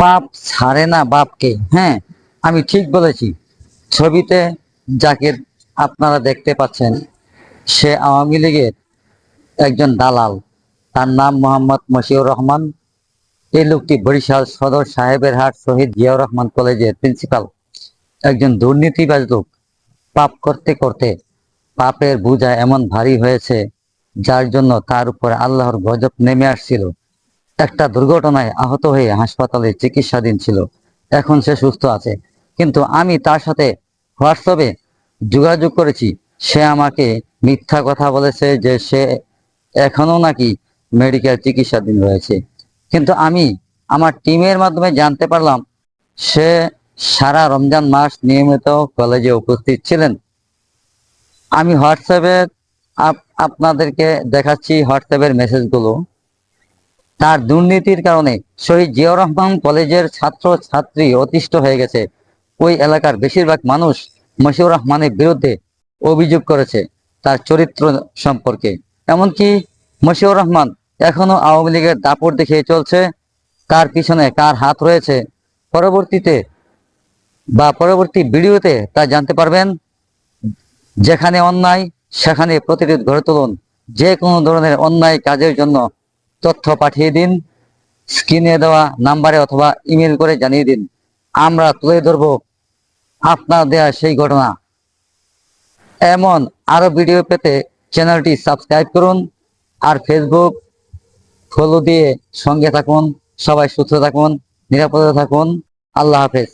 পাপ ছাড়ে না বাপকে হ্যাঁ? আমি ঠিক বলেছি। ছবিতে যাকে আপনারা দেখতে পাচ্ছেন, সে আওয়ামী লীগের একজন দালাল। তার নাম মোহাম্মদ মশিউর রহমান। এই লোকটি বরিশাল সদর সাহেবের হাট শহীদ জিয়াউর রহমান কলেজের প্রিন্সিপাল। একজন দুর্নীতিবাজ লোক। পাপ করতে করতে পাপের বোঝা এমন ভারী হয়েছে, যার জন্য তার উপরে আল্লাহর গজব নেমে আসছিল। একটা দুর্ঘটনায় আহত হয়ে হাসপাতালে চিকিৎসাধীন ছিল। এখন সে সুস্থ আছে। কিন্তু আমি তার সাথে হোয়াটসঅ্যাপে যোগাযোগ করেছি। সে আমাকে মিথ্যা কথা বলেছে যে সে এখনও নাকি মেডিকেল চিকিৎসাধীন রয়েছে। কিন্তু আমি আমার টিমের মাধ্যমে জানতে পারলাম, সে সারা রমজান মাস নিয়মিত কলেজে উপস্থিত ছিলেন। আমি হোয়াটসঅ্যাপে আপ- আপনাদেরকে দেখাচ্ছি হোয়াটসঅ্যাপের মেসেজগুলো তার দুর্নীতির কারণে শহীদ জিয়াউর রহমান কলেজের ছাত্র ছাত্রী অতিষ্ঠ হয়ে গেছে। ওই এলাকার বেশিরভাগ মানুষ মশিউর রহমানের বিরুদ্ধে অভিযোগ করেছে তার চরিত্র সম্পর্কে। এমনকি মশিউর রহমান এখনও আওয়ামী লীগের দাপট দেখিয়ে চলছে। কার পিছনে কার হাত রয়েছে পরবর্তীতে বা পরবর্তী ভিডিওতে তা জানতে পারবেন। যেখানে অন্যায়, সেখানে প্রতিরোধ গড়ে তুলুন। যে কোনো ধরনের অন্যায় কাজের জন্য তথ্য পাঠিয়ে দিন স্ক্রিনে দেওয়া নাম্বারে অথবা ইমেল করে জানিয়ে দিন। আমরা তুলে ধরব আপনার দেয়া সেই ঘটনা। এমন আরও ভিডিও পেতে চ্যানেলটি সাবস্ক্রাইব করুন আর ফেসবুক ফলো দিয়ে সঙ্গে থাকুন, সবাই সুস্থ থাকুন, নিরাপদে থাকুন। আল্লাহ হাফেজ।